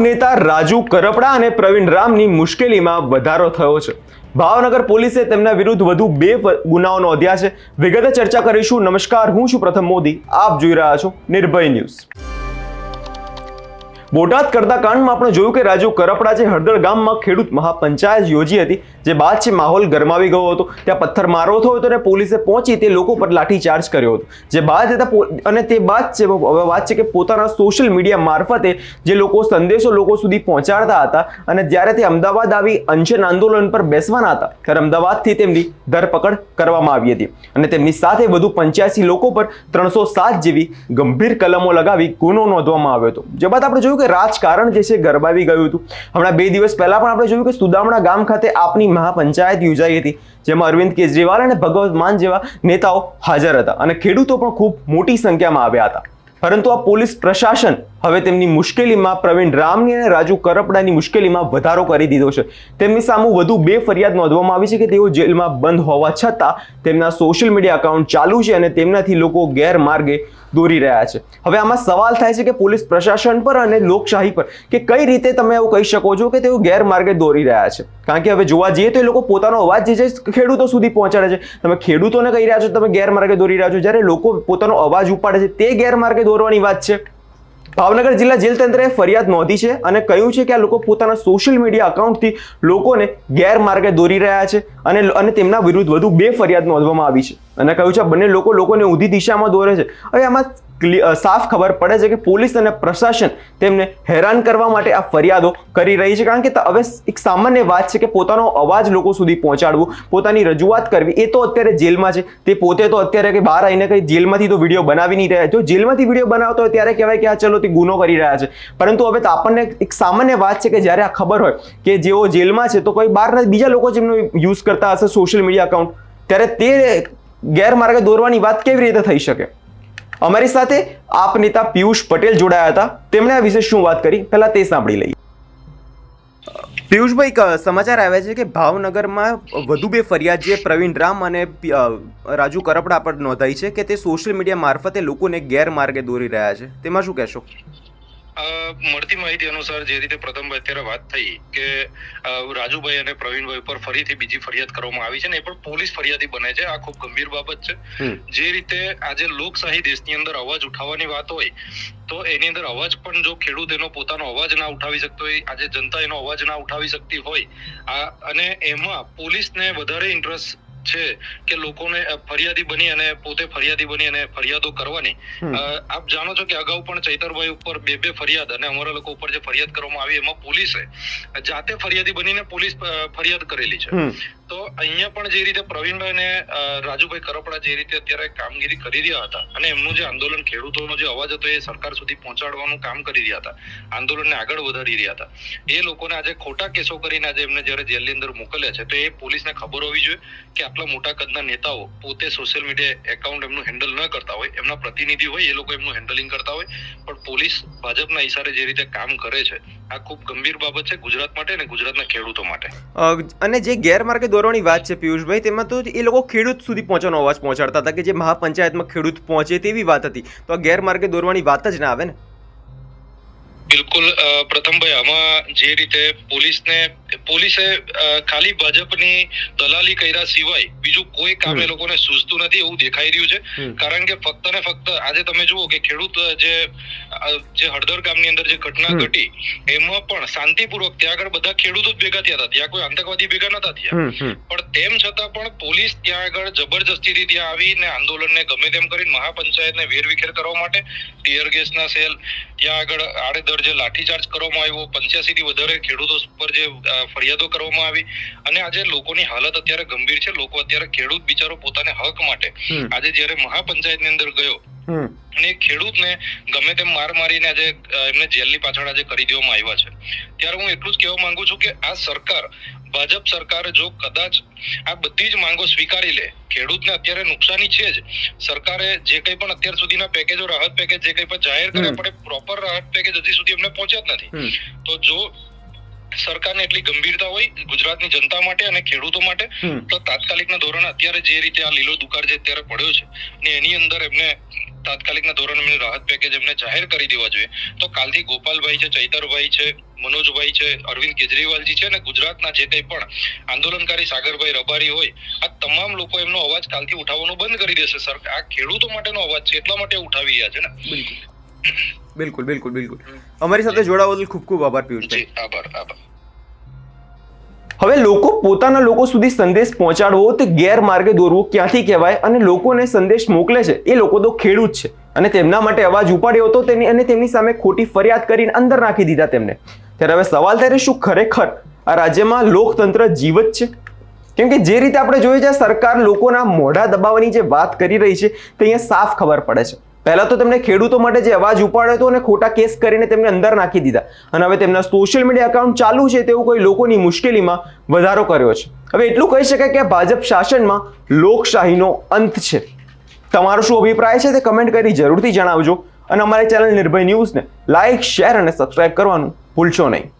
નેતા રાજુ કરપડા અને પ્રવીણ રામની મુશ્કેલીમાં વધારો થયો છે. ભાવનગર પોલીસે તેમના વિરુદ્ધ વધુ બે ગુનાઓ નોંધ્યા છે. વિગતે ચર્ચા કરીશું. નમસ્કાર, હું છું પ્રથમ મોદી. આપ જોઈ રહ્યા છો નિર્ભય ન્યૂઝ. બોટાદ કરતા કાંડમાં આપણે જોયું કે રાજુ કરપડા જે હળદર ગામમાં ખેડૂત મહાપંચાયત યોજી હતી, જે બાદ છે માહોલ ગરમાવી ગયો હતો. ત્યાં પથ્થર મારો થયો હતો અને પોલીસે પહોંચી તે લોકો પર લાઠીચાર્જ કર્યો હતો. જે બાદ હતા અને તે બાદ છે, હવે વાત છે કે પોતાના સોશિયલ મીડિયા મારફતે જે લોકો સંદેશો લોકો સુધી પહોંચાડતા હતા અને જ્યારે તે અમદાવાદ આવી અંશન આંદોલન પર બેસવાના હતા, ત્યારે અમદાવાદથી તેમની ધરપકડ કરવામાં આવી હતી. અને તેમની સાથે વધુ પંચ્યાસી લોકો પર ત્રણસો જેવી ગંભીર કલમો લગાવી ગુનો નોંધવામાં આવ્યો હતો. જે બાદ આપણે જોયું કે રાજકારણ જે છે ગરબાવી ગયું હતું. હમણાં બે દિવસ પહેલા પણ આપણે જોયું કે સુદામણા ગામ ખાતે આપની મહાપંચાયત યોજાઈ હતી, જેમાં અરવિંદ કેજરીવાલ અને ભગવત માન જેવા નેતાઓ હાજર હતા અને ખેડૂતો પણ ખૂબ મોટી સંખ્યામાં આવ્યા હતા. પરંતુ આ પોલીસ પ્રશાસન હવે તેમની મુશ્કેલીમાં પ્રવીણ રામની અને રાજુ કરપડાની મુશ્કેલીમાં વધારો કરી દીધો છે. તેમની સામે વધુ બે ફરિયાદ નોંધવામાં આવી છે કે તેઓ જેલમાં બંધ હોવા છતાં તેમના સોશિયલ મીડિયા એકાઉન્ટ ચાલુ છે અને તેમનાથી લોકો ગેરમાર્ગે દોરી રહ્યા છે. હવે આમાં સવાલ થાય છે કે પોલીસ પ્રશાસન પર અને લોકશાહી પર કે કઈ રીતે તમે એવું કહી શકો છો કે તેઓ ગેરમાર્ગે દોરી રહ્યા છે? કારણ કે હવે જોવા જઈએ તો એ લોકો પોતાનો અવાજ જે છે ખેડૂતો સુધી પહોંચાડે છે. તમે ખેડૂતોને કહી રહ્યા છો તમે ગેરમાર્ગે દોરી રહ્યા છો. જ્યારે લોકો પોતાનો અવાજ ઉપાડે છે, તે ગેરમાર્ગે દોરવાની વાત છે. ભાવનગર જિલ્લા જેલ તંત્રએ ફરિયાદ નોંધી છે અને કહ્યું છે કે આ લોકો પોતાના સોશિયલ મીડિયા અકાઉન્ટથી લોકોને ગેરમાર્ગે દોરી રહ્યા છે અને અને તેમના વિરુદ્ધ વધુ બે ફરિયાદ નોંધવામાં આવી છે. અને કહ્યું છે બંને લોકો લોકોને ઊંધી દિશામાં દોરે છે. હવે આમાં સાફ ખબર પડે છે કે પોલીસ અને પ્રશાસન તેમને હેરાન કરવા માટે આ ફરિયાદો કરી રહી છે. કારણ કે હવે એક સામાન્ય વાત છે કે પોતાનો અવાજ લોકો સુધી પહોંચાડવું, પોતાની રજૂઆત કરવી, એ તો અત્યારે જેલમાં છે. તે પોતે તો અત્યારે કે બહાર આવીને કંઈ જેલમાંથી તો વીડિયો બનાવી નહીં રહ્યા. જો જેલમાંથી વીડિયો બનાવતો હોય ત્યારે કહેવાય કે આ ચલો, તે ગુનો કરી રહ્યા છે. પરંતુ હવે તો આપણને એક સામાન્ય વાત છે કે જ્યારે આ ખબર હોય કે જેઓ જેલમાં છે તો કોઈ બહારના બીજા લોકો જેમનો યુઝ કરતા હશે સોશિયલ મીડિયા અકાઉન્ટ ત્યારે તે ગેરમાર્ગે દોરવાની વાત કેવી રીતે થઈ શકે? અમારી સાથે આપ નેતા પિયુષ પટેલ જોડાયા હતા. તેમણે આ વિશે શું વાત કરી? પહેલા તે સાંભળી લઈએ. પિયુષભાઈ સમાચાર આવ્યા છે કે ભાવનગરમાં વધુ બે ફરિયાદ જે પ્રવીણ રામ અને રાજુ કરપડા પર નોંધાઈ છે કે તે સોશિયલ મીડિયા મારફતે લોકોને ગેરમાર્ગે દોરી રહ્યા છે. તેમાં શું કહેશો? મળતી માહિતી અનુસાર જે રીતે પ્રથમભાઈ અત્યારે વાત થઈ કે રાજુભાઈ અને પ્રવીણભાઈ પર ફરીથી બીજી ફરિયાદ કરવામાં આવી છે ને એ પણ પોલીસ ફરિયાદી બને છે. આ ખૂબ ગંભીર બાબત છે. જે રીતે આજે લોકશાહી દેશની અંદર અવાજ ઉઠાવવાની વાત હોય તો એની અંદર અવાજ પણ જો ખેડૂત એનો પોતાનો અવાજ ના ઉઠાવી શકતો હોય આજે જનતા એનો અવાજ ના ઉઠાવી શકતી હોય આ અને એમાં પોલીસને વધારે ઇન્ટરેસ્ટ છે કે લોકોને ફરિયાદી બની અને પોતે ફરિયાદી બની અને ફરિયાદો કરવાની. આપ જાણો છો કે અગાઉ પણ ચૈતરભાઈ ઉપર બે બે ફરિયાદ અને અમારા લોકો ઉપર જે ફરિયાદ કરવામાં આવી એમાં પોલીસે જાતે ફરિયાદી બનીને પોલીસ ફરિયાદ કરેલી છે. તો અહીંયા પણ જે રીતે પ્રવીણભાઈ અને રાજુભાઈ કરપડા જે રીતે અત્યારે કામગીરી કરી રહ્યા હતા અને એમનું જે આંદોલન ખેડૂતોનો જે અવાજ હતો એ સરકાર સુધી પહોંચાડવાનું કામ કરી રહ્યા હતા આંદોલનને આગળ વધારી રહ્યા હતા. એ લોકોને આજે ખોટા કેસો કરીને આજે એમને જ્યારે જેલની અંદર મોકલ્યા છે તો એ પોલીસને ખબર હોવી જોઈએ કે આટલા મોટા કદના નેતાઓ પોતે સોશિયલ મીડિયા એકાઉન્ટ એમનું હેન્ડલ ન કરતા હોય, એમના પ્રતિનિધિ હોય, એ લોકો એમનું હેન્ડલિંગ કરતા હોય, પણ પોલીસ ભાજપના ઈશારે જે રીતે કામ કરે છે, આ ખૂબ ગંભીર બાબત છે ગુજરાત માટે અને ગુજરાતના ખેડૂતો માટે. અને જે ગેરમાર્ગે દોરવાની વાત છે પિયુષભાઈ, તેમાં તો એ લોકો ખેડૂત સુધી પહોંચવાનો અવાજ પહોંચાડતા હતા કે જે મહાપંચાયતમાં ખેડૂત પહોંચે તેવી વાત હતી. તો આ ગેરમાર્ગે દોરવાની વાત જ ના આવે ને? બિલકુલ પ્રથમભાઈ આમાં જે રીતે પોલીસને પોલીસે ખાલી ભાજપની દલાલી કર્યા સિવાય બીજું કોઈ કામ એ લોકોને સૂઝતું નથી એવું દેખાઈ રહ્યું છે. કારણ કે ફક્ત ને ફક્ત આજે તમે જુઓ કે ખેડૂત જે જે હળદર ગામની અંદર જે ઘટના ઘટી એમાં પણ શાંતિપૂર્વક ત્યાં આગળ બધા ખેડૂતો જ ભેગા થયા હતા. ત્યાં કોઈ આતંકવાદી ભેગા નતા થયા. પણ તેમ છતાં પણ પોલીસ ત્યાં આગળ જબરજસ્તીથી ત્યાં આવીને આંદોલનને ગમે તેમ કરીને મહાપંચાયતને વેરવિખેર કરવા માટે ટીયર ગેસના સેલ ત્યાં આગળ આડેધડ જે લાઠીચાર્જ કરવામાં આવ્યો પંચ્યાસી થી વધારે ખેડૂતો પર જે ફરિયાદો કરવામાં આવી અને આજે લોકોની હાલત અત્યારે ગંભીર છે લોકો અત્યારે ખેડૂત બિચારો પોતાને હક માટે. આજે જયારે મહાપંચાયતની અંદર ગયો અને ખેડૂતને ગમે તેમ માર મારીને આજે એમને જેલની પાછળ આજે કરી દેવામાં આવ્યા છે. ત્યારે હું એટલું જ કહેવા માંગુ છું કે આ સરકાર ભાજપ સરકાર જો કદાચ આ બધી જ માંગો સ્વીકારી લે ખેડૂતને અત્યારે નુકસાની છે જ. સરકારે જે કંઈ પણ અત્યાર સુધીના પેકેજો રાહત પેકેજ જે કંઈ પણ જાહેર કર્યા. પણ પ્રોપર રાહત પેકેજ હજી સુધી એમને પહોંચ્યા જ નથી. તો જો સરકારને એટલી ગંભીરતા હોય ગુજરાતની જનતા માટે અને ખેડૂતો માટે તો તાત્કાલિકના ધોરણે અત્યારે જે રીતે આ લીલો દુકાળ જે અત્યારે પડ્યો છે ને એની અંદર એમને તાત્કાલિકના ધોરણે એમને રાહત પેકેજ એમને જાહેર કરી દેવા જોઈએ. તો કાલથી ગોપાલભાઈ છે ચૈતરભાઈ છે મનોજભાઈ છે અરવિંદ કેજરીવાલજી છે અને ગુજરાતના જે કંઈ પણ આંદોલનકારી સાગરભાઈ રબારી હોય આ તમામ લોકો એમનો અવાજ કાલથી ઉઠાવવાનું બંધ કરી દેશે. સર આ ખેડૂતો માટેનો અવાજ છે એટલા માટે ઉઠાવી રહ્યા છે ને? બિલકુલ. બિલકુલ બિલકુલ અમારી સાથે જોડાવા બદલ ખૂબ ખૂબ આભાર પિયુષભાઈ. આભાર આભાર. હવે લોકો પોતાના લોકો સુધી સંદેશ પહોંચાડવો તે ગેરમાર્ગે દોરવો ક્યાંથી કહેવાય અને લોકોને સંદેશ મોકલે છે, એ લોકો તો ખેડૂત છે. અને તેમના માટે અવાજ ઉપાડ્યો હતો તેની અને તેમની સામે ખોટી ફરિયાદ કરીને અંદર નાખી દીધા તેમને. ત્યારે હવે સવાલ ત્યારે શું ખરેખર આ રાજ્યમાં લોકતંત્ર જીવત છે? કેમ કે જે રીતે આપણે જોઈએ છે, સરકાર લોકોના મોઢા દબાવવાની જે વાત કરી રહી છે, તે અહીંયા સાફ ખબર પડે છે. પહેલા તો તેમણે ખેડૂતો માટે જે અવાજ ઉપાડ્યો હતો અને ખોટા કેસ કરીને તેમને અંદર નાખી દીધા. અને હવે તેમના સોશિયલ મીડિયા એકાઉન્ટ ચાલુ છે તેવું કોઈ લોકોની મુશ્કેલીમાં વધારો કર્યો છે. હવે એટલું કહી શકાય કે ભાજપ શાસનમાં લોકશાહીનો અંત છે. તમારો શું અભિપ્રાય છે તે કમેન્ટ કરી જરૂરથી જણાવજો. અને અમારી ચેનલ નિર્ભય ન્યૂઝને લાઇક શેર અને સબસ્ક્રાઇબ કરવાનું ભૂલશો નહીં.